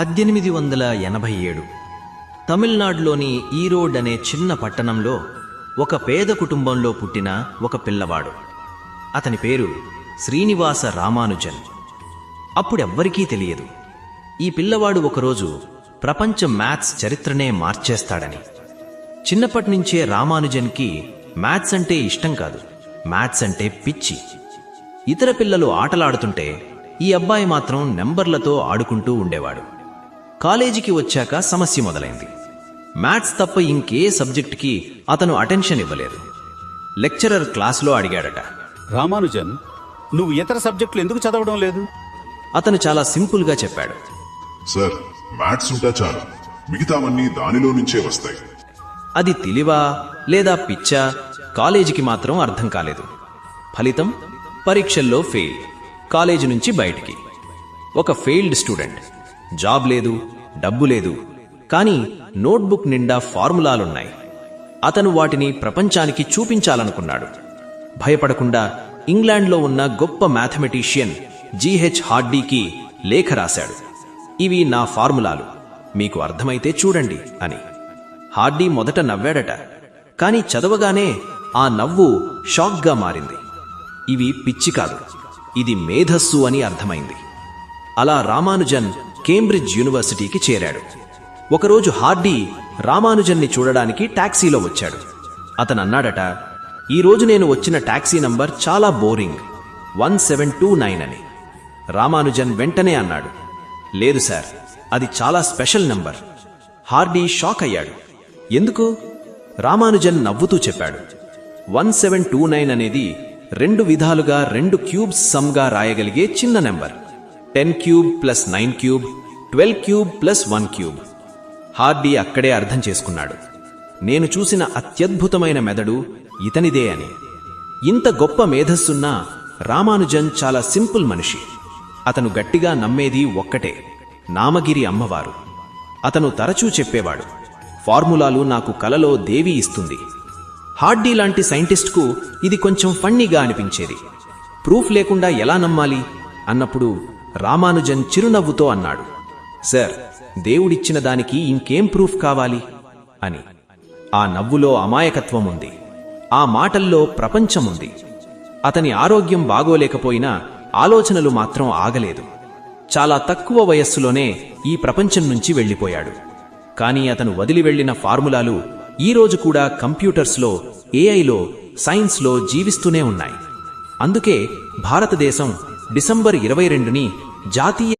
పద్దెనిమిది వందల ఎనభై ఏడు. తమిళనాడులోని ఈరోడ్ అనే చిన్న పట్టణంలో ఒక పేద కుటుంబంలో పుట్టిన ఒక పిల్లవాడు. అతని పేరు శ్రీనివాస రామానుజన్. అప్పుడెవ్వరికీ తెలియదు. ఈ పిల్లవాడు ఒకరోజు ప్రపంచ మ్యాథ్స్ చరిత్రనే మార్చేస్తాడని. చిన్నప్పటినుంచే రామానుజన్కి మ్యాథ్స్ అంటే ఇష్టం కాదు. మ్యాథ్స్ అంటే పిచ్చి. ఇతర పిల్లలు ఆటలాడుతుంటే ఈ అబ్బాయి మాత్రం నెంబర్లతో ఆడుకుంటూ ఉండేవాడు. కాలేజీకి వచ్చాక సమస్య మొదలైంది. మ్యాథ్స్ తప్ప ఇంకే సబ్జెక్టుకి అతను అటెన్షన్ ఇవ్వలేదు. లెక్చరర్ క్లాస్లో అడిగాడట. రామానుజన్ నువ్వు ఇతర సబ్జెక్టులు ఎందుకు చదవడం లేదు? అతను చాలా సింపుల్గా చెప్పాడు. సార్ మ్యాథ్స్ ఉంటే చాలు. మిగతావన్నీ దానిలో నుంచే వస్తాయి. అది తెలివా లేదా పిచ్చా కాలేజీకి మాత్రం అర్థం కాలేదు. ఫలితం పరీక్షల్లో ఫెయిల్. కాలేజీ నుంచి బయటికి. ఒక ఫెయిల్డ్ స్టూడెంట్. జాబ్ లేదు డబ్బు లేదు. కానీ నోట్బుక్ నిండా ఫార్ములాలున్నాయి. అతను వాటిని ప్రపంచానికి చూపించాలనుకున్నాడు. భయపడకుండా ఇంగ్లాండ్లో ఉన్న గొప్ప మ్యాథమెటీషియన్ జీహెచ్ హార్డీకి లేఖ రాశాడు. ఇవి నా ఫార్ములాలు. మీకు అర్థమైతే చూడండి అని. హార్డీ మొదట నవ్వాడట. కాని చదవగానే ఆ నవ్వు షాక్గా మారింది. ఇవి పిచ్చి కాదు. ఇది మేధస్సు అని అర్థమైంది. అలా రామానుజన్ కేంబ్రిడ్జ్ యూనివర్సిటీకి చేరాడు. ఒకరోజు హార్డీ రామానుజన్ని చూడడానికి టాక్సీలో వచ్చాడు. అతను అన్నాడట ఈరోజు నేను వచ్చిన టాక్సీ నంబర్ చాలా boring one seven two nine అని. రామానుజన్ వెంటనే అన్నాడు లేదు సార్ అది చాలా స్పెషల్ నంబర్. హార్డీ షాక్ అయ్యాడు. ఎందుకు? రామానుజన్ నవ్వుతూ చెప్పాడు వన్ సెవెన్ టూ నైన్ అనేది రెండు విధాలుగా రెండు క్యూబ్స్ సమ్గా రాయగలిగే చిన్న number. Ten cube plus nine cube twelve cube plus one cube. Hardy అక్కడే అర్థం చేసుకున్నాడు. నేను చూసిన అత్యద్భుతమైన మెదడు ఇతనిదే అని. ఇంత గొప్ప మేధస్సున్న రామానుజన్ చాలా సింపుల్ మనిషి. అతను గట్టిగా నమ్మేది ఒక్కటే నామగిరి అమ్మవారు. అతను తరచూ చెప్పేవాడు ఫార్ములాలు నాకు కలలో దేవి ఇస్తుంది. హార్డీ లాంటి సైంటిస్ట్కు ఇది కొంచెం ఫన్నీగా అనిపించేది. ప్రూఫ్ లేకుండా ఎలా నమ్మాలి? అన్నప్పుడు రామానుజన్ చిరునవ్వుతో అన్నాడు సార్ దేవుడిచ్చిన దానికి ఇంకేం ప్రూఫ్ కావాలి? అని. ఆ నవ్వులో అమాయకత్వం ఉంది ఆ మాటల్లో ప్రపంచముంది. అతని ఆరోగ్యం బాగోలేకపోయినా ఆలోచనలు మాత్రం ఆగలేదు. చాలా తక్కువ వయస్సులోనే ఈ ప్రపంచం నుంచి వెళ్ళిపోయాడు. కానీ అతను వదిలి వెళ్ళిన ఫార్ములాలు ఈ రోజు కూడా కంప్యూటర్స్లో ఏఐలో సైన్స్లో జీవిస్తూనే ఉన్నాయి. అందుకే భారతదేశం డిసెంబర్ ఇరవై రెండుని జాతీయ